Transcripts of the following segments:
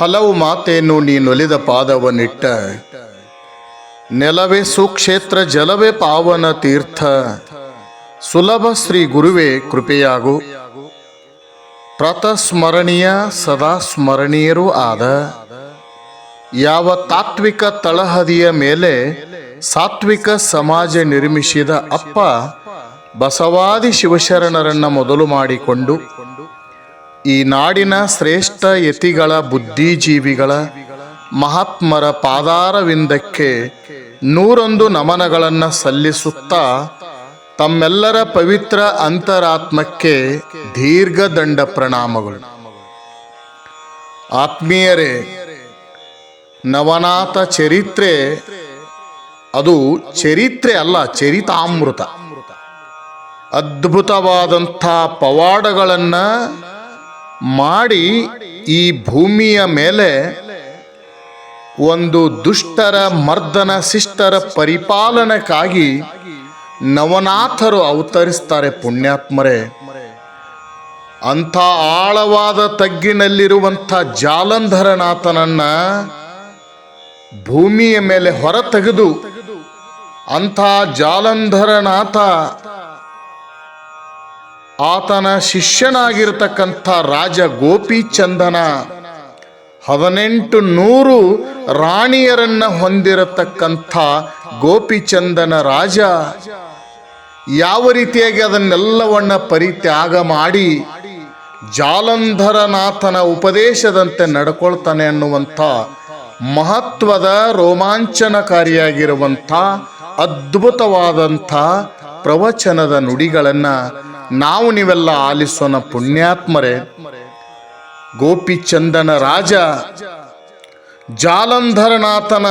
ಹಲವು ಮಾತೇನು ನೀನೊಲಿದ ಪಾದವನಿಟ್ಟ ನೆಲವೇ ಸುಕ್ಷೇತ್ರ, ಜಲವೇ ಪಾವನ ತೀರ್ಥ. ಸುಲಭ ಶ್ರೀ ಗುರುವೇ ಕೃಪೆಯಾಗು. ಪ್ರತಸ್ಮರಣೀಯ ಸದಾ ಸ್ಮರಣೀಯರೂ ಆದ. ಯಾವ ತಾತ್ವಿಕ ತಳಹದಿಯ ಮೇಲೆ ಸಾತ್ವಿಕ ಸಮಾಜ ನಿರ್ಮಿಸಿದ ಅಪ್ಪ ಬಸವಾದಿ ಶಿವಶರಣರನ್ನ ಮೊದಲು ಮಾಡಿಕೊಂಡು ಈ ನಾಡಿನ ಶ್ರೇಷ್ಠ ಯತಿಗಳ ಬುದ್ಧಿಜೀವಿಗಳ ಮಹಾತ್ಮರ ಪಾದಾರವಿಂದಕ್ಕೆ ನೂರೊಂದು ನಮನಗಳನ್ನು ಸಲ್ಲಿಸುತ್ತಾ ತಮ್ಮೆಲ್ಲರ ಪವಿತ್ರ ಅಂತರಾತ್ಮಕ್ಕೆ ದೀರ್ಘದಂಡ ಪ್ರಣಾಮಗಳು. ಆತ್ಮೀಯರೇ, ನವನಾಥ ಚರಿತ್ರೆ ಅದು ಚರಿತ್ರೆ ಅಲ್ಲ, ಚರಿತಾಮೃತ. ಅದ್ಭುತವಾದಂಥ ಪವಾಡಗಳನ್ನು ಮಾಡಿ ಈ ಭೂಮಿಯ ಮೇಲೆ ಒಂದು ದುಷ್ಟರ ಮರ್ದನ ಶಿಷ್ಟರ ಪರಿಪಾಲನೆಗಾಗಿ ನವನಾಥರು ಅವತರಿಸ್ತಾರೆ ಪುಣ್ಯಾತ್ಮರೇ. ಅಂಥ ಆಳವಾದ ತಗ್ಗಿನಲ್ಲಿರುವಂಥ ಜಾಲಂಧರನಾಥನನ್ನ ಭೂಮಿಯ ಮೇಲೆ ಹೊರತೆಗೆದು ಅಂಥ ಜಾಲಂಧರನಾಥ ಆತನ ಶಿಷ್ಯನಾಗಿರ್ತಕ್ಕಂಥ ರಾಜ ಗೋಪಿಚಂದನ ಹದಿನೆಂಟು ನೂರು ರಾಣಿಯರನ್ನ ಹೊಂದಿರತಕ್ಕಂಥ ಗೋಪಿಚಂದನ ರಾಜ ಯಾವ ರೀತಿಯಾಗಿ ಅದನ್ನೆಲ್ಲವನ್ನ ಪರಿತ್ಯಾಗ ಮಾಡಿ ಜಾಲಂಧರನಾಥನ ಉಪದೇಶದಂತೆ ನಡ್ಕೊಳ್ತಾನೆ ಅನ್ನುವಂಥ ಮಹತ್ವದ ರೋಮಾಂಚನಕಾರಿಯಾಗಿರುವಂಥ ಅದ್ಭುತವಾದಂಥ ಪ್ರವಚನದ ನುಡಿಗಳನ್ನು ನಾವು ನೀವೆಲ್ಲ ಆಲಿಸೋಣ ಪುಣ್ಯಾತ್ಮರೇ. ಗೋಪಿಚಂದನ ರಾಜ ಜಾಲಂಧರನಾಥನ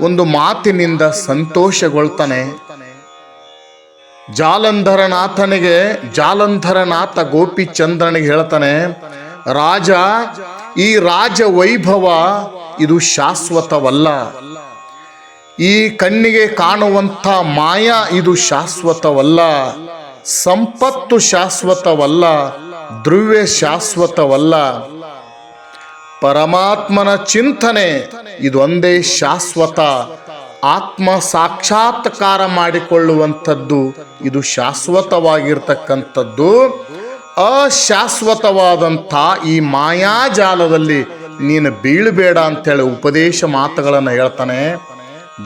ಒಂದು ಮಾತಿನಿಂದ ಸಂತೋಷಗೊಳ್ತಾನೆ. ಜಾಲಂಧರನಾಥನಿಗೆ ಜಾಲಂಧರನಾಥ ಗೋಪಿಚಂದ್ರನಿಗೆ ಹೇಳ್ತಾನೆ, ರಾಜ, ಈ ರಾಜ ವೈಭವ ಇದು ಶಾಶ್ವತವಲ್ಲ. ಈ ಕಣ್ಣಿಗೆ ಕಾಣುವಂಥ ಮಾಯಾ ಇದು ಶಾಶ್ವತವಲ್ಲ. ಸಂಪತ್ತು ಶಾಶ್ವತವಲ್ಲ, ದ್ರವ್ಯ ಶಾಶ್ವತವಲ್ಲ. ಪರಮಾತ್ಮನ ಚಿಂತನೆ ಇದೊಂದೇ ಶಾಶ್ವತ. ಆತ್ಮ ಸಾಕ್ಷಾತ್ಕಾರ ಮಾಡಿಕೊಳ್ಳುವಂಥದ್ದು ಇದು ಶಾಶ್ವತವಾಗಿರ್ತಕ್ಕಂಥದ್ದು. ಅಶಾಶ್ವತವಾದಂಥ ಈ ಮಾಯಾಜಾಲದಲ್ಲಿ ನೀನು ಬೀಳಬೇಡ ಅಂತೇಳಿ ಉಪದೇಶ ಮಾತುಗಳನ್ನು ಹೇಳ್ತಾನೆ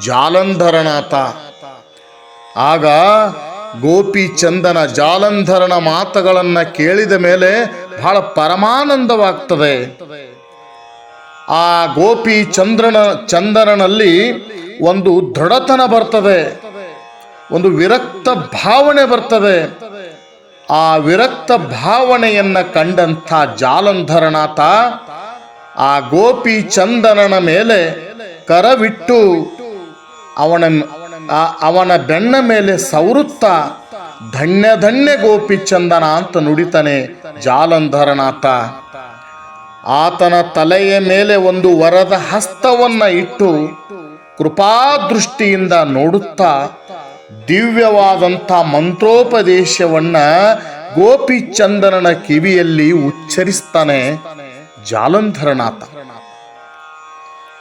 ಜಾಲಂಧರನಾಥ. ಆಗ ಗೋಪಿ ಚಂದನ ಜಾಲಂಧರನ ಮಾತುಗಳನ್ನು ಕೇಳಿದ ಮೇಲೆ ಬಹಳ ಪರಮಾನಂದವಾಗ್ತದೆ. ಆ ಗೋಪಿ ಚಂದ್ರನ, ಚಂದನನಲ್ಲಿ ಒಂದು ದೃಢತನ ಬರ್ತದೆ. ಒಂದು ವಿರಕ್ತ ಭಾವನೆ ಬರ್ತದೆ. ಆ ವಿರಕ್ತ ಭಾವನೆಯನ್ನ ಕಂಡಂಥ ಜಾಲಂಧರನಾಥ ಆ ಗೋಪಿ ಚಂದನನ ಮೇಲೆ ಕರವಿಟ್ಟು ಅವನ ಆ- ಅವನ ಬೆನ್ನ ಮೇಲೆ ಸವರುತ್ತಾ ಧನ್ಯ ಧನ್ಯ ಗೋಪಿ ಚಂದನ ಅಂತ ನುಡಿತಾನೆ ಜಾಲಂಧರನಾಥ. ಆತನ ತಲೆಯ ಮೇಲೆ ಒಂದು ವರದ ಹಸ್ತವನ್ನ ಇಟ್ಟು ಕೃಪಾದೃಷ್ಟಿಯಿಂದ ನೋಡುತ್ತಾ ದಿವ್ಯವಾದಂಥ ಮಂತ್ರೋಪದೇಶವನ್ನ ಗೋಪಿಚಂದನನ ಕಿವಿಯಲ್ಲಿ ಉಚ್ಚರಿಸ್ತಾನೆ ಜಾಲಂಧರನಾಥ.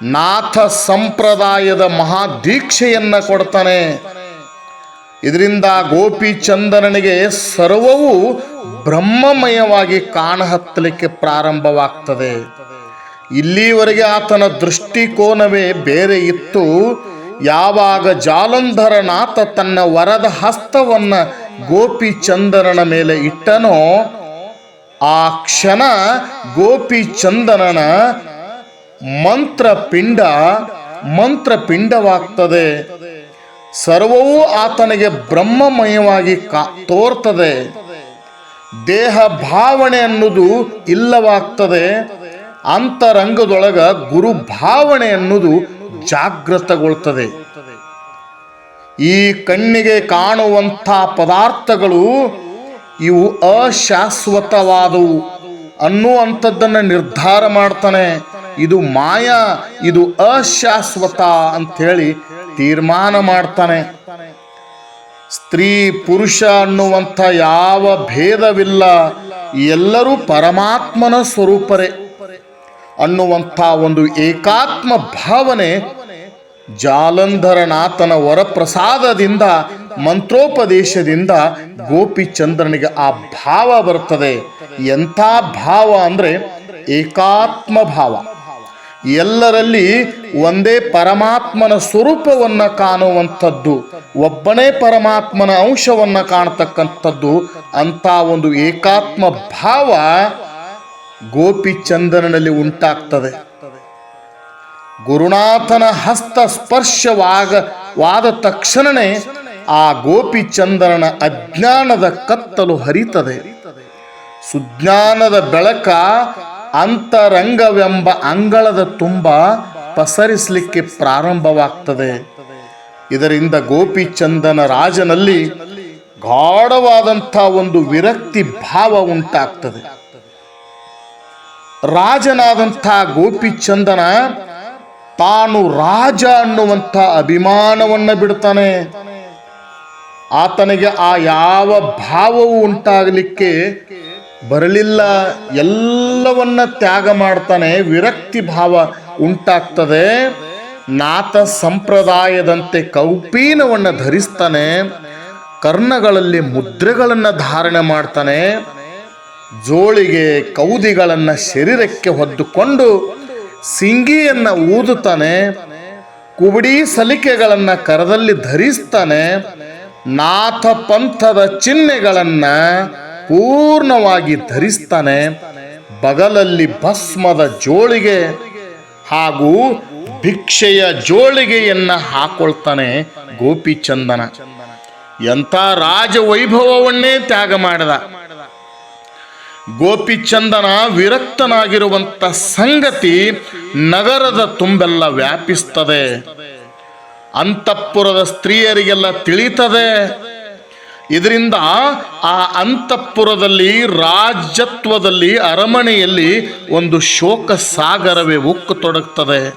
ನಾಥ ಸಂಪ್ರದಾಯದ ಮಹಾ ದೀಕ್ಷೆಯನ್ನು ಕೊಡ್ತಾನೆ. ಇದರಿಂದ ಗೋಪಿ ಚಂದನನಿಗೆ ಸರ್ವವು ಬ್ರಹ್ಮಮಯವಾಗಿ ಕಾಣಹತ್ತಲಿಕ್ಕೆ ಪ್ರಾರಂಭವಾಗ್ತದೆ. ಇಲ್ಲಿವರೆಗೆ ಆತನ ದೃಷ್ಟಿಕೋನವೇ ಬೇರೆ ಇತ್ತು. ಯಾವಾಗ ಜಾಲಂಧರನಾಥ ತನ್ನ ವರದ ಹಸ್ತವನ್ನ ಗೋಪಿಚಂದನನ ಮೇಲೆ ಇಟ್ಟನೋ, ಆ ಕ್ಷಣ ಗೋಪಿಚಂದನನ ಮಂತ್ರಪಿಂಡ ಮಂತ್ರಪಿಂಡವಾಗ್ತದೆ. ಸರ್ವವೂ ಆತನಿಗೆ ಬ್ರಹ್ಮಮಯವಾಗಿ ಕಾ ತೋರ್ತದೆ. ದೇಹ ಭಾವನೆ ಅನ್ನೋದು ಇಲ್ಲವಾಗ್ತದೆ. ಅಂತರಂಗದೊಳಗ ಗುರು ಭಾವನೆ ಅನ್ನೋದು ಜಾಗೃತಗೊಳ್ತದೆ ಈ ಕಣ್ಣಿಗೆ ಕಾಣುವಂಥ ಪದಾರ್ಥಗಳು ಇವು ಅಶಾಶ್ವತವಾದವು ಅನ್ನುವಂಥದ್ದನ್ನು ನಿರ್ಧಾರ ಮಾಡ್ತಾನೆ. ಇದು ಮಾಯಾ, ಇದು ಅಶಾಶ್ವತ ಅಂಥೇಳಿ ತೀರ್ಮಾನ ಮಾಡ್ತಾನೆ. ಸ್ತ್ರೀ ಪುರುಷ ಅನ್ನುವಂಥ ಯಾವ ಭೇದವಿಲ್ಲ. ಎಲ್ಲರೂ ಪರಮಾತ್ಮನ ಸ್ವರೂಪರೇ. ಅನ್ನುವಂಥ ಒಂದು ಏಕಾತ್ಮ ಭಾವನೆ ಜಾಲಂಧರನಾಥನ ವರಪ್ರಸಾದದಿಂದ, ಮಂತ್ರೋಪದೇಶದಿಂದ ಗೋಪಿಚಂದ್ರನಿಗೆ ಆ ಭಾವ ಬರ್ತದೆ ಎಂಥ ಭಾವ ಅಂದರೆ ಏಕಾತ್ಮ ಭಾವ. ಎಲ್ಲರಲ್ಲಿ ಒಂದೇ ಪರಮಾತ್ಮನ ಸ್ವರೂಪವನ್ನು ಕಾಣುವಂಥದ್ದು, ಒಬ್ಬನೇ ಪರಮಾತ್ಮನ ಅಂಶವನ್ನು ಕಾಣತಕ್ಕಂಥದ್ದು ಅಂತ ಒಂದು ಏಕಾತ್ಮ ಭಾವ ಗೋಪಿ ಚಂದನಲ್ಲಿ ಉಂಟಾಗ್ತದೆ. ಗುರುನಾಥನ ಹಸ್ತ ಸ್ಪರ್ಶವಾಗ ವಾದ ತಕ್ಷಣನೇ ಆ ಗೋಪಿ ಚಂದನನ ಅಜ್ಞಾನದ ಕತ್ತಲು ಹರಿತದೆ. ಸುಜ್ಞಾನದ ಬೆಳಕ ಅಂತರಂಗವೆಂಬ ಅಂಗಳದ ತುಂಬ ಪಸರಿಸಲಿಕ್ಕೆ ಪ್ರಾರಂಭವಾಗ್ತದೆ. ಇದರಿಂದ ಗೋಪಿಚಂದನ ರಾಜನಲ್ಲಿ ಗಾಢವಾದಂಥ ಒಂದು ವಿರಕ್ತಿ ಭಾವ ಉಂಟಾಗ್ತದೆ. ರಾಜನಾದಂಥ ಗೋಪಿಚಂದನ ತಾನು ರಾಜ ಅನ್ನುವಂಥ ಅಭಿಮಾನವನ್ನು ಬಿಡ್ತಾನೆ. ಆತನಿಗೆ ಆ ಯಾವ ಭಾವವು ಉಂಟಾಗಲಿಕ್ಕೆ ಬರಲಿಲ್ಲ, ಎಲ್ಲವನ್ನ ತ್ಯಾಗ ಮಾಡ್ತಾನೆ, ವಿರಕ್ತಿ ಭಾವ ಉಂಟಾಗ್ತದೆ. ನಾಥ ಸಂಪ್ರದಾಯದಂತೆ ಕೌಪೀನವನ್ನು ಧರಿಸ್ತಾನೆ, ಕರ್ಣಗಳಲ್ಲಿ ಮುದ್ರೆಗಳನ್ನು ಧಾರಣೆ ಮಾಡ್ತಾನೆ, ಜೋಳಿಗೆ ಕೌದಿಗಳನ್ನು ಶರೀರಕ್ಕೆ ಹೊದ್ದುಕೊಂಡು ಸಿಂಗಿಯನ್ನು ಊದುತ್ತಾನೆ, ಕುಬಡಿ ಸಲಿಕೆಗಳನ್ನು ಕರದಲ್ಲಿ ಧರಿಸ್ತಾನೆ, ನಾಥ ಪಂಥದ ಚಿಹ್ನೆಗಳನ್ನು ಪೂರ್ಣವಾಗಿ ಧರಿಸ್ತಾನೆ ಬಗಲಲ್ಲಿ ಭಸ್ಮದ ಜೋಳಿಗೆ ಹಾಗೂ ಭಿಕ್ಷೆಯ ಜೋಳಿಗೆಯನ್ನ ಹಾಕೊಳ್ತಾನೆ ಗೋಪಿಚಂದನ. ಎಂಥ ರಾಜವೈಭವವನ್ನೇ ತ್ಯಾಗ ಮಾಡಿದ. ಗೋಪಿಚಂದನ ವಿರಕ್ತನಾಗಿರುವಂತ ಸಂಗತಿ ನಗರದ ತುಂಬೆಲ್ಲ ವ್ಯಾಪಿಸ್ತದೆ. ಅಂತಃಪುರದ ಸ್ತ್ರೀಯರಿಗೆಲ್ಲ ತಿಳಿತದೆ. ಇದರಿಂದ ಆ ಅಂತಃಪುರದಲ್ಲಿ, ರಾಜ್ಯತ್ವದಲ್ಲಿ, ಅರಮನೆಯಲ್ಲಿ ಒಂದು ಶೋಕ ಸಾಗರವೇ ಉಕ್ಕು ತೊಡಗ್ತದೆ.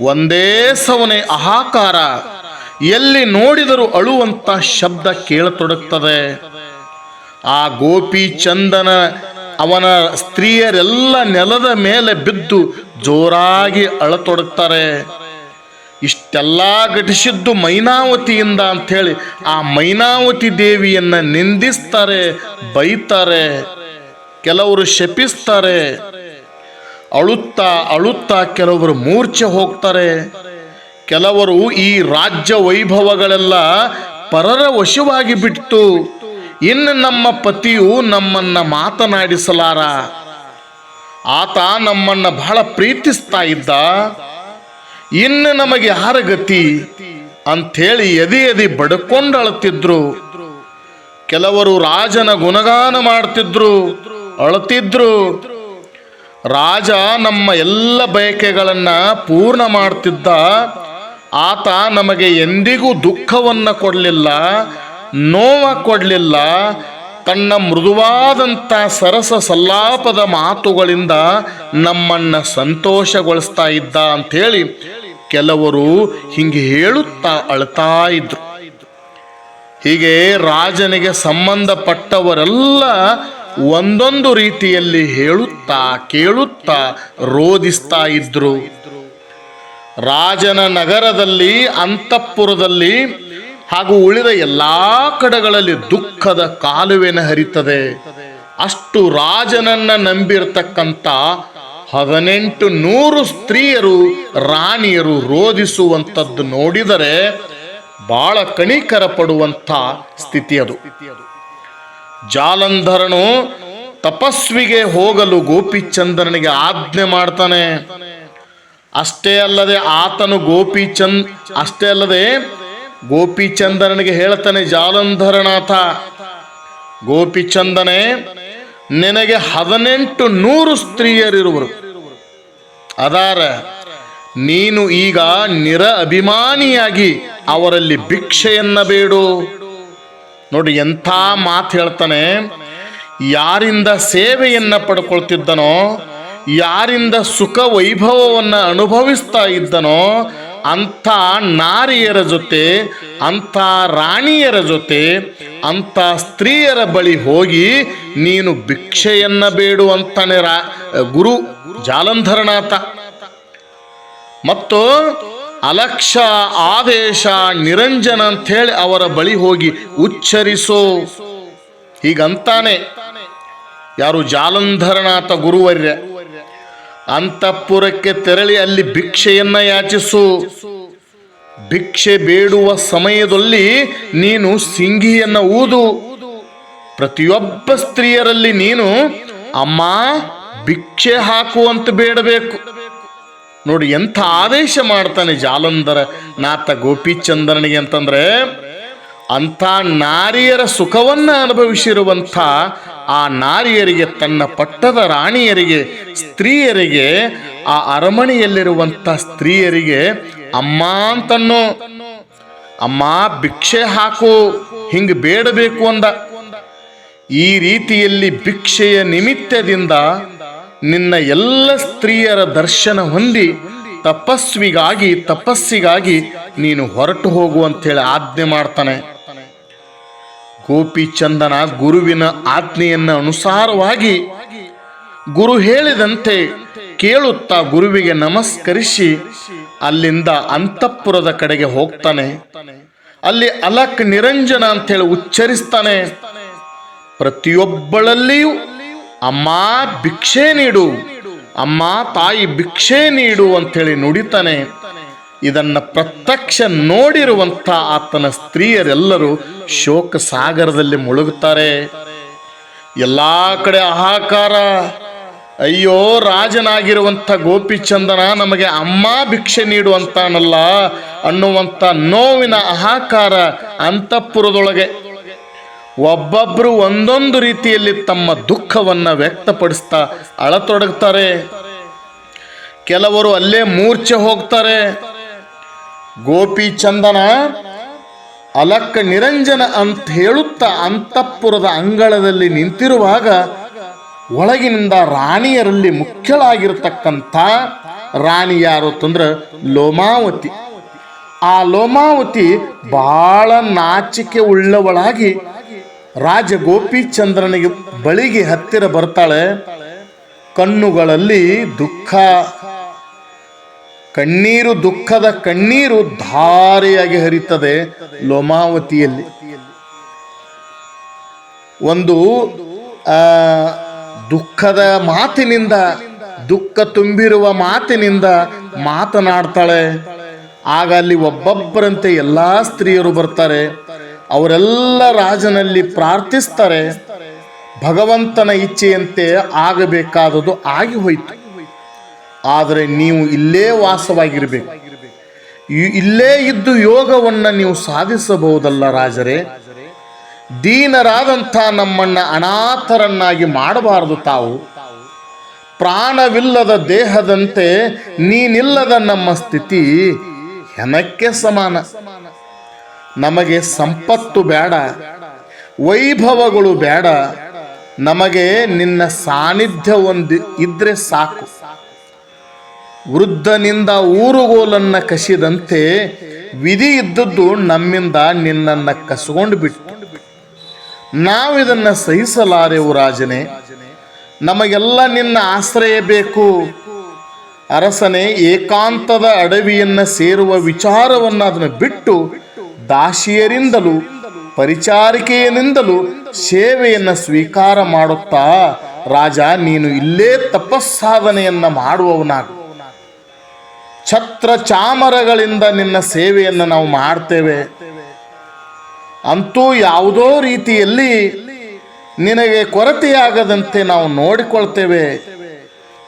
ಒಂದೇ ಸವನೆ ಅಹಾಕಾರ. ಎಲ್ಲಿ ನೋಡಿದರೂ ಅಳುವಂತ ಶಬ್ದ ಕೇಳತೊಡಗ್ತದೆ. ಆ ಗೋಪಿ ಚಂದನ ಅವನ ಸ್ತ್ರೀಯರೆಲ್ಲ ನೆಲದ ಮೇಲೆ ಬಿದ್ದು ಜೋರಾಗಿ ಅಳತೊಡಗ್ತಾರೆ. ಇಷ್ಟೆಲ್ಲ ಘಟಿಸಿದ್ದು ಮೈನಾವತಿಯಿಂದ ಅಂಥೇಳಿ ಆ ಮೈನಾವತಿ ದೇವಿಯನ್ನು ನಿಂದಿಸ್ತಾರೆ, ಬೈತಾರೆ, ಕೆಲವರು ಶಪಿಸ್ತಾರೆ, ಅಳುತ್ತಾ ಅಳುತ್ತಾ ಕೆಲವರು ಮೂರ್ಛೆ ಹೋಗ್ತಾರೆ, ಕೆಲವರು ಈ ರಾಜ್ಯ ವೈಭವಗಳೆಲ್ಲ ಪರರ ವಶವಾಗಿ ಬಿಟ್ಟು ಇನ್ನು ನಮ್ಮ ಪತಿಯು ನಮ್ಮನ್ನ ಮಾತನಾಡಿಸಲಾರ? ಆತ ನಮ್ಮನ್ನ ಬಹಳ ಪ್ರೀತಿಸ್ತಾ ಇದ್ದ? ಇನ್ನು ನಮಗೆ ಯಾರ ಗತಿ ಅಂಥೇಳಿ ಎದಿ ಎದಿ ಬಡ್ಕೊಂಡು ಅಳುತ್ತಿದ್ರು ಕೆಲವರು ರಾಜನ ಗುಣಗಾನ ಮಾಡ್ತಿದ್ರು ಅಳುತ್ತಿದ್ರು ರಾಜ ನಮ್ಮ ಎಲ್ಲ ಬಯಕೆಗಳನ್ನ ಪೂರ್ಣ ಮಾಡ್ತಿದ್ದ. ಆತ ನಮಗೆ ಎಂದಿಗೂ ದುಃಖವನ್ನ ಕೊಡಲಿಲ್ಲ, ನೋವ ಕೊಡಲಿಲ್ಲ. ತನ್ನ ಮೃದುವಾದಂಥ ಸರಸ ಸಲ್ಲಾಪದ ಮಾತುಗಳಿಂದ ನಮ್ಮನ್ನ ಸಂತೋಷಗೊಳಿಸ್ತಾ ಇದ್ದ ಅಂಥೇಳಿ ಕೆಲವರು ಹಿಂಗೆ ಹೇಳುತ್ತಾ ಅಳ್ತಾ ಇದ್ರು. ಹೀಗೆ ರಾಜನಿಗೆ ಸಂಬಂಧಪಟ್ಟವರೆಲ್ಲ ಒಂದೊಂದು ರೀತಿಯಲ್ಲಿ ಹೇಳುತ್ತಾ, ಕೇಳುತ್ತಾ ರೋಧಿಸ್ತಾ ಇದ್ರು. ರಾಜನ ನಗರದಲ್ಲಿ, ಅಂತಃಪುರದಲ್ಲಿ ಹಾಗೂ ಉಳಿದ ಎಲ್ಲಾ ಕಡೆಗಳಲ್ಲಿ ದುಃಖದ ಕಾಲುವೆನ ಹರಿತದೆ. ಅಷ್ಟು ರಾಜನನ್ನ ನಂಬಿರ್ತಕ್ಕಂಥ ಹದಿನೆಂಟು ನೂರು ಸ್ತ್ರೀಯರು, ರಾಣಿಯರು ರೋಧಿಸುವಂಥದ್ದು ನೋಡಿದರೆ ಬಹಳ ಕಣಿಕರ ಪಡುವಂಥ ಸ್ಥಿತಿ ಅದು. ಜಾಲಂಧರನು ತಪಸ್ವಿಗೆ ಹೋಗಲು ಗೋಪಿಚಂದ್ರನಿಗೆ ಆಜ್ಞೆ ಮಾಡ್ತಾನೆ. ಅಷ್ಟೇ ಅಲ್ಲದೆ ಆತನು ಗೋಪಿಚಂದ್, ಅಷ್ಟೇ ಅಲ್ಲದೆ ಗೋಪಿಚಂದ್ರನಿಗೆ ಹೇಳ್ತಾನೆ, ಜಾಲಂಧರನಾಥ ಗೋಪಿಚಂದನೆ ನಿನಗೆ ಹದಿನೆಂಟು ನೂರು ಸ್ತ್ರೀಯರಿರುವರು. ಅದಾರ, ನೀನು ಈಗ ನಿರ ಅಭಿಮಾನಿಯಾಗಿ ಅವರಲ್ಲಿ ಭಿಕ್ಷೆಯನ್ನ ಬೇಡು ನೋಡಿ, ಎಂಥ ಮಾತು ಹೇಳ್ತಾನೆ, ಯಾರಿಂದ ಸೇವೆಯನ್ನ ಪಡ್ಕೊಳ್ತಿದ್ದನೋ ಯಾರಿಂದ ಸುಖ ವೈಭವವನ್ನು ಅನುಭವಿಸ್ತಾ ಇದ್ದನೋ ಅಂಥ ನಾರಿಯರ ಜೊತೆ, ಅಂಥ ರಾಣಿಯರ ಜೊತೆ, ಅಂಥ ಸ್ತ್ರೀಯರ ಬಳಿ ಹೋಗಿ ನೀನು ಭಿಕ್ಷೆಯನ್ನ ಬೇಡು ಅಂತಾನೆ ರಾ, ಗುರು ಜಾಲಂಧರನಾಥ. ಮತ್ತು ಅಲಕ್ಷ ಆದೇಶ ನಿರಂಜನ ಅಂಥೇಳಿ ಅವರ ಬಳಿ ಹೋಗಿ ಉಚ್ಚರಿಸೋ. ಹೀಗಂತಾನೆ. ಯಾರು ಜಾಲಂಧರನಾಥ ಗುರುವರ್ಯ ಅಂತಃಪುರಕ್ಕೆ ತೆರಳಿ ಅಲ್ಲಿ ಭಿಕ್ಷೆಯನ್ನ ಯಾಚಿಸು. ಭಿಕ್ಷೆ ಬೇಡುವ ಸಮಯದಲ್ಲಿ ನೀನು ಸಿಂಗಿಯನ್ನ ಊದು. ಪ್ರತಿಯೊಬ್ಬ ಸ್ತ್ರೀಯರಲ್ಲಿ ನೀನು, ಅಮ್ಮ, ಭಿಕ್ಷೆ ಹಾಕುವಂತ ಬೇಡಬೇಕು. ನೋಡಿ ಎಂಥ ಆದೇಶ ಮಾಡ್ತಾನೆ ಜಾಲಂಧರ ನಾಥ ಗೋಪಿಚಂದ್ರನಿಗೆ ಅಂತಂದ್ರೆ ಅಂಥ ನಾರಿಯರ ಸುಖವನ್ನು ಅನುಭವಿಸಿರುವಂಥ ಆ ನಾರಿಯರಿಗೆ, ತನ್ನ ಪಟ್ಟದ ರಾಣಿಯರಿಗೆ, ಸ್ತ್ರೀಯರಿಗೆ, ಆ ಅರಮನೆಯಲ್ಲಿರುವಂಥ ಸ್ತ್ರೀಯರಿಗೆ ಅಮ್ಮ ಅಂತನ್ನೋ, ಅಮ್ಮ, ಭಿಕ್ಷೆ ಹಾಕು, ಹಿಂಗೆ ಬೇಡಬೇಕು ಅಂದ. ಈ ರೀತಿಯಲ್ಲಿ ಭಿಕ್ಷೆಯ ನಿಮಿತ್ತದಿಂದ ನಿನ್ನ ಎಲ್ಲ ಸ್ತ್ರೀಯರ ದರ್ಶನ ಹೊಂದಿ, ತಪಸ್ವಿಗಾಗಿ, ತಪಸ್ಸಿಗಾಗಿ ನೀನು ಹೊರಟು ಹೋಗು ಅಂತೇಳಿ ಆಜ್ಞೆ ಮಾಡ್ತಾನೆ. ಗೋಪಿಚಂದನ ಗುರುವಿನ ಆಜ್ಞೆಯನ್ನು ಅನುಸಾರವಾಗಿ ಗುರು ಹೇಳಿದಂತೆ ಕೇಳುತ್ತಾ ಗುರುವಿಗೆ ನಮಸ್ಕರಿಸಿ ಅಲ್ಲಿಂದ ಅಂತಃಪುರದ ಕಡೆಗೆ ಹೋಗ್ತಾನೆ. ಅಲ್ಲಿ ಅಲಕ್ ನಿರಂಜನ ಅಂತೇಳಿ ಉಚ್ಚರಿಸ್ತಾನೆ. ಪ್ರತಿಯೊಬ್ಬಳಲ್ಲಿಯೂ ಅಮ್ಮ ಭಿಕ್ಷೆ ನೀಡು, ಅಮ್ಮ ತಾಯಿ ಭಿಕ್ಷೆ ನೀಡು ಅಂತೇಳಿ ನುಡಿತಾನೆ. ಇದನ್ನ ಪ್ರತ್ಯಕ್ಷ ನೋಡಿರುವಂಥ ಆತನ ಸ್ತ್ರೀಯರೆಲ್ಲರೂ ಶೋಕ ಸಾಗರದಲ್ಲಿ ಮುಳುಗುತ್ತಾರೆ. ಎಲ್ಲ ಕಡೆ ಆಹಾಕಾರ ಅಯ್ಯೋ, ರಾಜನಾಗಿರುವಂಥ ಗೋಪಿಚಂದನ ನಮಗೆ ಅಮ್ಮ ಭಿಕ್ಷೆ ನೀಡುವಂತಾನಲ್ಲ ಅನ್ನುವಂಥ ನೋವಿನ ಅಹಾಕಾರ ಅಂತಃಪುರದೊಳಗೆ. ಒಬ್ಬೊಬ್ಬರು ಒಂದೊಂದು ರೀತಿಯಲ್ಲಿ ತಮ್ಮ ದುಃಖವನ್ನು ವ್ಯಕ್ತಪಡಿಸ್ತಾ ಅಳತೊಡಗ್ತಾರೆ ಕೆಲವರು ಅಲ್ಲೇ ಮೂರ್ಛೆ ಹೋಗ್ತಾರೆ. ಗೋಪಿ ಚಂದನ ಅಲಕ್ಕ ನಿರಂಜನ ಅಂತ ಹೇಳುತ್ತಾ ಅಂತಃಪುರದ ಅಂಗಳದಲ್ಲಿ ನಿಂತಿರುವಾಗ ಒಳಗಿನಿಂದ ರಾಣಿಯರಲ್ಲಿ ಮುಖ್ಯಳಾಗಿರತಕ್ಕಂಥ ರಾಣಿ ಯಾರು ಅಂತಂದ್ರೆ ಲೋಮಾವತಿ. ಆ ಲೋಮಾವತಿ ಬಹಳ ನಾಚಿಕೆ ಉಳ್ಳವಳಾಗಿ ರಾಜ ಗೋಪಿಚಂದ್ರನಿಗೆ ಬಳಿಗೆ ಹತ್ತಿರ ಬರ್ತಾಳೆ. ಕಣ್ಣುಗಳಲ್ಲಿ ದುಃಖ ಕಣ್ಣೀರು ದುಃಖದ ಕಣ್ಣೀರು ಧಾರೆಯಾಗಿ ಹರಿತದೆ ಲೋಮಾವತಿಯಲ್ಲಿ. ಒಂದು, ಆ, ದುಃಖದ ಮಾತಿನಿಂದ, ದುಃಖ ತುಂಬಿರುವ ಮಾತಿನಿಂದ ಮಾತನಾಡ್ತಾಳೆ. ಆಗ ಅಲ್ಲಿ ಒಬ್ಬೊಬ್ಬರಂತೆ ಎಲ್ಲಾ ಸ್ತ್ರೀಯರು ಬರ್ತಾರೆ. ಅವರೆಲ್ಲ ರಾಜನಲ್ಲಿ ಪ್ರಾರ್ಥಿಸ್ತಾರೆ. ಭಗವಂತನ ಇಚ್ಛೆಯಂತೆ ಆಗಬೇಕಾದದು ಆಗಿ ಹೋಯಿತು. ಆದರೆ ನೀವು ಇಲ್ಲೇ ವಾಸವಾಗಿರಬೇಕು. ಇಲ್ಲೇ ಇದ್ದು ಯೋಗವನ್ನು ನೀವು ಸಾಧಿಸಬಹುದಲ್ಲ ರಾಜರೇ. ದೀನರಾದಂಥ ನಮ್ಮನ್ನು ಅನಾಥರನ್ನಾಗಿ ಮಾಡಬಾರದು ತಾವು. ಪ್ರಾಣವಿಲ್ಲದ ದೇಹದಂತೆ ನೀನಿಲ್ಲದ ನಮ್ಮ ಸ್ಥಿತಿ ಹೆನಕ್ಕೆ ಸಮಾನ. ನಮಗೆ ಸಂಪತ್ತು ಬೇಡ, ವೈಭವಗಳು ಬೇಡ. ನಮಗೆ ನಿನ್ನ ಸಾನ್ನಿಧ್ಯ ಒಂದು ಇದ್ರೆ ಸಾಕು. ವೃದ್ಧನಿಂದ ಊರುಗೋಲನ್ನ ಕಸಿದಂತೆ ವಿಧಿ ಇದ್ದದ್ದು ನಮ್ಮಿಂದ ನಿನ್ನನ್ನ ಕಸ್ಕೊಂಡು ಬಿಟ್ಟು ನಾವಿದನ್ನ ಸಹಿಸಲಾರೆವು ರಾಜನೇ. ನಮಗೆಲ್ಲ ನಿನ್ನ ಆಶ್ರಯ ಬೇಕು. ಅರಸನೇ, ಏಕಾಂತದ ಅಡವಿಯನ್ನ ಸೇರುವ ವಿಚಾರವನ್ನ ಅದನ್ನು ಬಿಟ್ಟು ದಾಸಿಯರಿಂದಲೂ ಪರಿಚಾರಿಕೆಯನಿಂದಲೂ ಸೇವೆಯನ್ನ ಸ್ವೀಕಾರ ಮಾಡುತ್ತಾ ರಾಜ ನೀನು ಇಲ್ಲೇ ತಪಸ್ಸಾಧನೆಯನ್ನ ಮಾಡುವವನಾಗು. ಛತ್ರ ಚಾಮರಗಳಿಂದ ನಿನ್ನ ಸೇವೆಯನ್ನು ನಾವು ಮಾಡ್ತೇವೆ. ಅಂತೂ ಯಾವುದೋ ರೀತಿಯಲ್ಲಿ ನಿನಗೆ ಕೊರತೆಯಾಗದಂತೆ ನಾವು ನೋಡಿಕೊಳ್ತೇವೆ.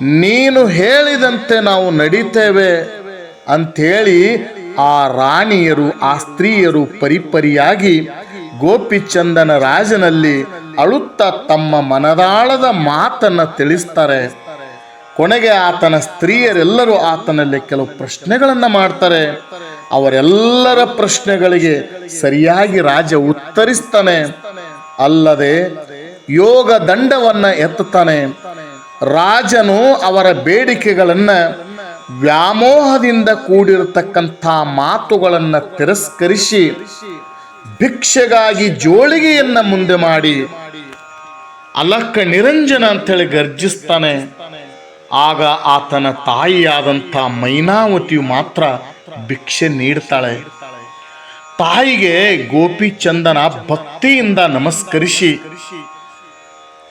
ನೀನು ಹೇಳಿದಂತೆ ನಾವು ನಡೀತೇವೆ ಅಂಥೇಳಿ ಆ ರಾಣಿಯರು, ಆ ಸ್ತ್ರೀಯರು ಪರಿಪರಿಯಾಗಿ ಗೋಪಿಚಂದನ ರಾಜನಲ್ಲಿ ಅಳುತ್ತ ತಮ್ಮ ಮನದಾಳದ ಮಾತನ್ನು ತಿಳಿಸ್ತಾರೆ. ಕೊನೆಗೆ ಆತನ ಸ್ತ್ರೀಯರೆಲ್ಲರೂ ಆತನಲ್ಲಿ ಕೆಲವು ಪ್ರಶ್ನೆಗಳನ್ನು ಮಾಡ್ತಾರೆ. ಅವರೆಲ್ಲರ ಪ್ರಶ್ನೆಗಳಿಗೆ ಸರಿಯಾಗಿ ರಾಜ ಉತ್ತರಿಸ್ತಾನೆ. ಅಲ್ಲದೆ ಯೋಗ ದಂಡವನ್ನ ಎತ್ತುತ್ತಾನೆ. ರಾಜನು ಅವರ ಬೇಡಿಕೆಗಳನ್ನು ವ್ಯಾಮೋಹದಿಂದ ಕೂಡಿರತಕ್ಕಂಥ ಮಾತುಗಳನ್ನು ತಿರಸ್ಕರಿಸಿ ಭಿಕ್ಷೆಗಾಗಿ ಜೋಳಿಗೆಯನ್ನು ಮುಂದೆ ಮಾಡಿ ಅಲಕ್ಕ ನಿರಂಜನ ಅಂತೇಳಿ ಗರ್ಜಿಸ್ತಾನೆ. ಆಗ ಆತನ ತಾಯಿಯಾದಂಥ ಮೈನಾವತಿಯು ಮಾತ್ರ ಭಿಕ್ಷೆ ನೀಡ್ತಾಳೆ. ತಾಯಿಗೆ ಗೋಪಿಚಂದನ ಭಕ್ತಿಯಿಂದ ನಮಸ್ಕರಿಸಿ,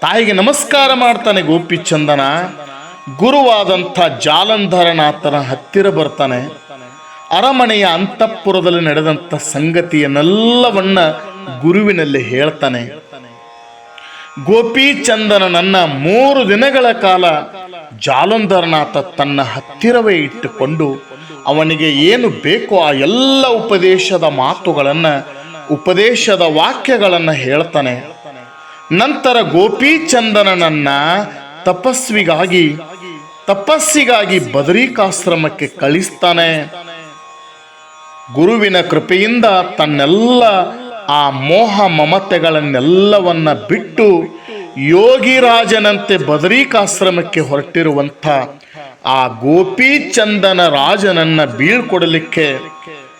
ತಾಯಿಗೆ ನಮಸ್ಕಾರ ಮಾಡ್ತಾನೆ ಗೋಪಿಚಂದನ ಗುರುವಾದಂಥ ಜಾಲಂಧರನಾಥನ ಹತ್ತಿರ ಬರ್ತಾನೆ. ಅರಮನೆಯ ಅಂತಃಪುರದಲ್ಲಿ ನಡೆದಂಥ ಸಂಗತಿಯನ್ನೆಲ್ಲವನ್ನ ಗುರುವಿನಲ್ಲಿ ಹೇಳ್ತಾನೆ. ಗೋಪಿಚಂದನನನ್ನ ಮೂರು ದಿನಗಳ ಕಾಲ ಜಾಲಂಧರನಾಥ ತನ್ನ ಹತ್ತಿರವೇ ಇಟ್ಟುಕೊಂಡು ಅವನಿಗೆ ಏನು ಬೇಕೋ ಆ ಎಲ್ಲ ಉಪದೇಶದ ಮಾತುಗಳನ್ನು, ಉಪದೇಶದ ವಾಕ್ಯಗಳನ್ನು ಹೇಳ್ತಾನೆ. ನಂತರ ಗೋಪಿಚಂದನನನ್ನು ತಪಸ್ವಿಗಾಗಿ, ತಪಸ್ಸಿಗಾಗಿ ಬದರಿಕಾಶ್ರಮಕ್ಕೆ ಕಳಿಸ್ತಾನೆ. ಗುರುವಿನ ಕೃಪೆಯಿಂದ ತನ್ನೆಲ್ಲ ಆ ಮೋಹ ಮಮತೆಗಳನ್ನೆಲ್ಲವನ್ನ ಬಿಟ್ಟು ಯೋಗಿರಾಜನಂತೆ ಬದರಿಕಾಶ್ರಮಕ್ಕೆ ಹೊರಟಿರುವಂಥ ಆ ಗೋಪಿಚಂದನ ರಾಜನನ್ನ ಬೀಳ್ಕೊಡಲಿಕ್ಕೆ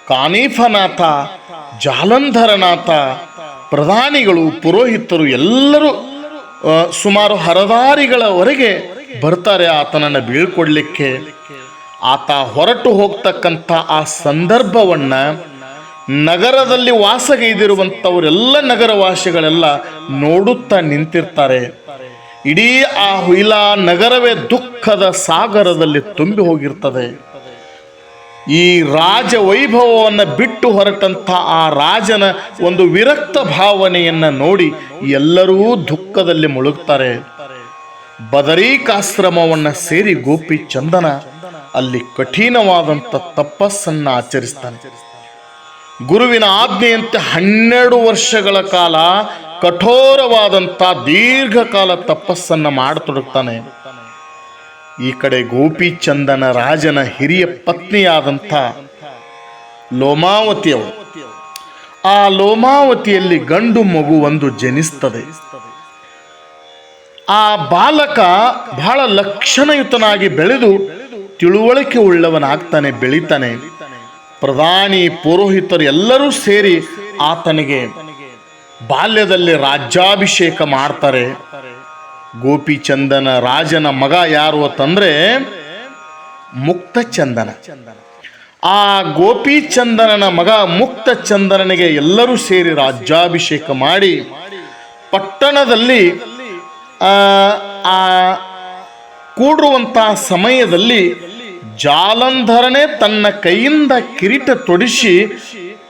ಕಾನೀಫನಾಥ, ಜಾಲಂಧರನಾಥ, ಪ್ರಧಾನಿಗಳು, ಪುರೋಹಿತರು ಎಲ್ಲರೂ ಸುಮಾರು ಹರದಾರಿಗಳವರೆಗೆ ಬರ್ತಾರೆ ಆತನನ್ನು ಬೀಳ್ಕೊಡ್ಲಿಕ್ಕೆ. ಆತ ಹೊರಟು ಹೋಗ್ತಕ್ಕಂಥ ಆ ಸಂದರ್ಭವನ್ನ ನಗರದಲ್ಲಿ ವಾಸಗೈದಿರುವಂಥವರೆಲ್ಲ ನಗರವಾಸಿಗಳೆಲ್ಲ ನೋಡುತ್ತಾ ನಿಂತಿರ್ತಾರೆ. ಇಡೀ ಆ ಹುಯಿಲಾ ನಗರವೇ ದುಃಖದ ಸಾಗರದಲ್ಲಿ ತುಂಬಿ ಹೋಗಿರ್ತದೆ. ಈ ರಾಜ ವೈಭವವನ್ನು ಬಿಟ್ಟು ಹೊರಟಂಥ ಆ ರಾಜನ ಒಂದು ವಿರಕ್ತ ಭಾವನೆಯನ್ನು ನೋಡಿ ಎಲ್ಲರೂ ದುಃಖದಲ್ಲಿ ಮುಳುಗ್ತಾರೆ. ಬದರೀಕಾಶ್ರಮವನ್ನು ಸೇರಿ ಗೋಪಿ ಚಂದನ ಅಲ್ಲಿ ಕಠಿಣವಾದಂಥ ತಪಸ್ಸನ್ನು ಆಚರಿಸ್ತಾನೆ. ಗುರುವಿನ ಆಜ್ಞೆಯಂತೆ ಹನ್ನೆರಡು ವರ್ಷಗಳ ಕಾಲ ಕಠೋರವಾದಂಥ ದೀರ್ಘಕಾಲ ತಪಸ್ಸನ್ನು ಮಾಡತೊಡಗ್ತಾನೆ. ಈ ಕಡೆ ಗೋಪಿಚಂದನ ರಾಜನ ಹಿರಿಯ ಪತ್ನಿಯಾದಂಥ ಲೋಮಾವತಿಯವರು. ಆ ಲೋಮಾವತಿಯಲ್ಲಿ ಗಂಡು ಮಗು ಒಂದು ಜನಿಸ್ತದೆ. ಆ ಬಾಲಕ ಬಹಳ ಲಕ್ಷಣಯುತನಾಗಿ ಬೆಳೆದು ತಿಳುವಳಿಕೆ ಉಳ್ಳವನಾಗ್ತಾನೆ, ಬೆಳಿತಾನೆ. ಪ್ರಧಾನಿ ಪುರೋಹಿತರು ಎಲ್ಲರೂ ಸೇರಿ ಆತನಿಗೆ ಬಾಲ್ಯದಲ್ಲಿ ರಾಜ್ಯಾಭಿಷೇಕ ಮಾಡ್ತಾರೆ. ಗೋಪಿಚಂದನ ರಾಜನ ಮಗ ಯಾರು ಅಂತಂದ್ರೆ ಮುಕ್ತಚಂದನ ಆ ಗೋಪಿಚಂದನನ ಮಗ ಮುಕ್ತ ಚಂದನನಿಗೆ ಎಲ್ಲರೂ ಸೇರಿ ರಾಜ್ಯಾಭಿಷೇಕ ಮಾಡಿ ಪಟ್ಟಣದಲ್ಲಿ ಆ, ಕೂಡುವಂತಹ ಸಮಯದಲ್ಲಿ ಜಾಲಂಧರನೇ ತನ್ನ ಕೈಯಿಂದ ಕಿರೀಟ ತೊಡಿಸಿ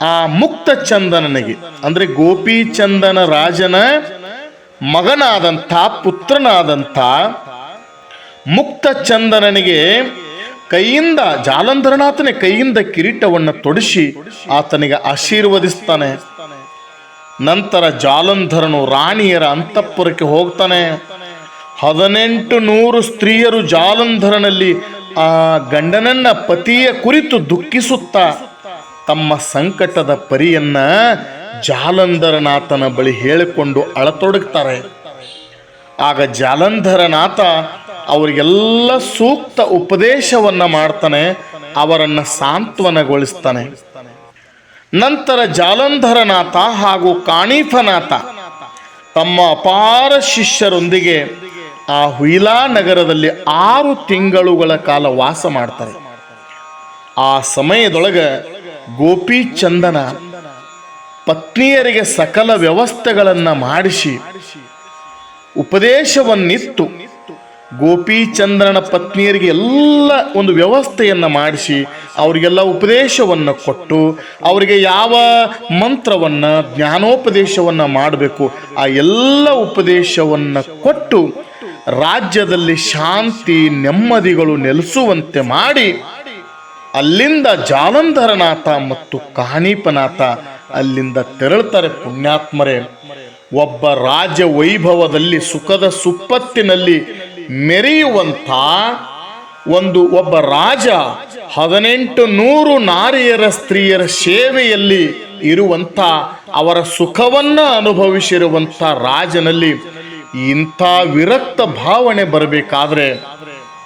ಆ ಮುಕ್ತ ಚಂದನನಿಗೆ, ಅಂದ್ರೆ ಗೋಪಿಚಂದನ ರಾಜನ ಮಗನಾದಂಥ, ಪುತ್ರನಾದಂಥ ಮುಕ್ತ ಚಂದನನಿಗೆ ಕೈಯಿಂದ ಜಾಲಂಧರನಾಥನೇ ಕೈಯಿಂದ ಕಿರೀಟವನ್ನು ತೊಡಿಸಿ ಆತನಿಗೆ ಆಶೀರ್ವದಿಸ್ತಾನೆ. ನಂತರ ಜಾಲಂಧರನು ರಾಣಿಯರ ಅಂತಃಪುರಕ್ಕೆ ಹೋಗ್ತಾನೆ. ಹದಿನೆಂಟು ನೂರು ಸ್ತ್ರೀಯರು ಜಾಲಂಧರನಲ್ಲಿ ಆ ಗಂಡನನ್ನ ಪತಿಯ ಕುರಿತು ದುಃಖಿಸುತ್ತಾ ತಮ್ಮ ಸಂಕಟದ ಪರಿಯನ್ನ ಜಾಲಂಧರನಾಥನ ಬಳಿ ಹೇಳಿಕೊಂಡು ಅಳತೊಡಗ್ತಾರೆ. ಆಗ ಜಾಲಂಧರನಾಥ ಅವರಿಗೆಲ್ಲ ಸೂಕ್ತ ಉಪದೇಶವನ್ನ ಮಾಡ್ತಾನೆ, ಅವರನ್ನ ಸಾಂತ್ವನಗೊಳಿಸ್ತಾನೆ. ನಂತರ ಜಾಲಂಧರನಾಥ ಹಾಗೂ ಕಾಣೀಫನಾಥ ತಮ್ಮ ಅಪಾರ ಶಿಷ್ಯರೊಂದಿಗೆ ಆ ಹುಯಿಲಾ ನಗರದಲ್ಲಿ ಆರು ತಿಂಗಳುಗಳ ಕಾಲ ವಾಸ ಮಾಡ್ತಾರೆ. ಆ ಸಮಯದೊಳಗೆ ಗೋಪಿಚಂದನ ಪತ್ನಿಯರಿಗೆ ಸಕಲ ವ್ಯವಸ್ಥೆಗಳನ್ನು ಮಾಡಿಸಿ ಉಪದೇಶವನ್ನಿತ್ತು. ಗೋಪಿಚಂದ್ರನ ಪತ್ನಿಯರಿಗೆ ಎಲ್ಲ ಒಂದು ವ್ಯವಸ್ಥೆಯನ್ನು ಮಾಡಿಸಿ ಅವರಿಗೆಲ್ಲ ಉಪದೇಶವನ್ನು ಕೊಟ್ಟು ಅವರಿಗೆ ಯಾವ ಮಂತ್ರವನ್ನು, ಜ್ಞಾನೋಪದೇಶವನ್ನು ಮಾಡಬೇಕು, ಆ ಎಲ್ಲ ಉಪದೇಶವನ್ನು ಕೊಟ್ಟು ರಾಜ್ಯದಲ್ಲಿ ಶಾಂತಿ, ನೆಮ್ಮದಿಗಳು ನೆಲೆಸುವಂತೆ ಮಾಡಿ ಅಲ್ಲಿಂದ ಜಾಲಂಧರನಾಥ ಮತ್ತು ಕಾಣೀಪನಾಥ ಅಲ್ಲಿಂದ ತೆರಳ್ತಾರೆ ಪುಣ್ಯಾತ್ಮರೇ. ಒಬ್ಬ ರಾಜ ವೈಭವದಲ್ಲಿ ಸುಖದ ಸುಪ್ಪತ್ತಿನಲ್ಲಿ ಮೆರೆಯುವಂಥ ಒಂದು ಒಬ್ಬ ರಾಜ ಹದಿನೆಂಟು ನೂರು ನಾರಿಯರ ಸ್ತ್ರೀಯರ ಸೇವೆಯಲ್ಲಿ ಇರುವಂಥ ಅವರ ಸುಖವನ್ನ ಅನುಭವಿಸಿರುವಂಥ ರಾಜನಲ್ಲಿ ಇಂಥ ವಿರಕ್ತ ಭಾವನೆ ಬರಬೇಕಾದ್ರೆ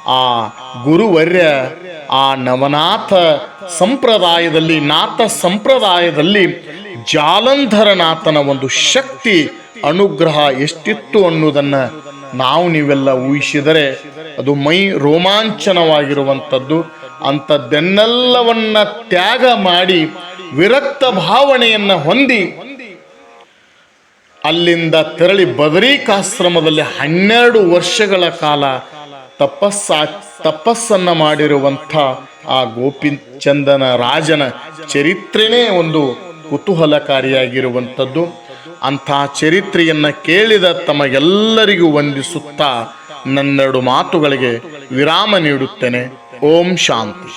ಆ ಗುರುವರ್ಯ, ಆ ನವನಾಥ ಸಂಪ್ರದಾಯದಲ್ಲಿ, ನಾಥ ಸಂಪ್ರದಾಯದಲ್ಲಿ ಜಾಲಂಧರನಾಥನ ಒಂದು ಶಕ್ತಿ, ಅನುಗ್ರಹ ಎಷ್ಟಿತ್ತು ಅನ್ನೋದನ್ನು ನಾವು ನೀವೆಲ್ಲ ಊಹಿಸಿದರೆ ಅದು ಮೈ ರೋಮಾಂಚನವಾಗಿರುವಂಥದ್ದು. ಅಂಥದ್ದೆನ್ನೆಲ್ಲವನ್ನ ತ್ಯಾಗ ಮಾಡಿ ವಿರಕ್ತ ಭಾವನೆಯನ್ನು ಹೊಂದಿ ಅಲ್ಲಿಂದ ತೆರಳಿ ಬದರಿಕಾಶ್ರಮದಲ್ಲಿ ಹನ್ನೆರಡು ವರ್ಷಗಳ ಕಾಲ ತಪಸ್ಸ, ತಪಸ್ಸನ್ನು ಮಾಡಿರುವಂಥ ಆ ಗೋಪಿಚಂದನ ರಾಜನ ಚರಿತ್ರೆನೇ ಒಂದು ಕುತೂಹಲಕಾರಿಯಾಗಿರುವಂಥದ್ದು. ಅಂಥ ಚರಿತ್ರೆಯನ್ನು ಕೇಳಿದ ತಮಗೆಲ್ಲರಿಗೂ ವಂದಿಸುತ್ತಾ ನನ್ನೆರಡು ಮಾತುಗಳಿಗೆ ವಿರಾಮ ನೀಡುತ್ತೇನೆ. ಓಂ ಶಾಂತಿ.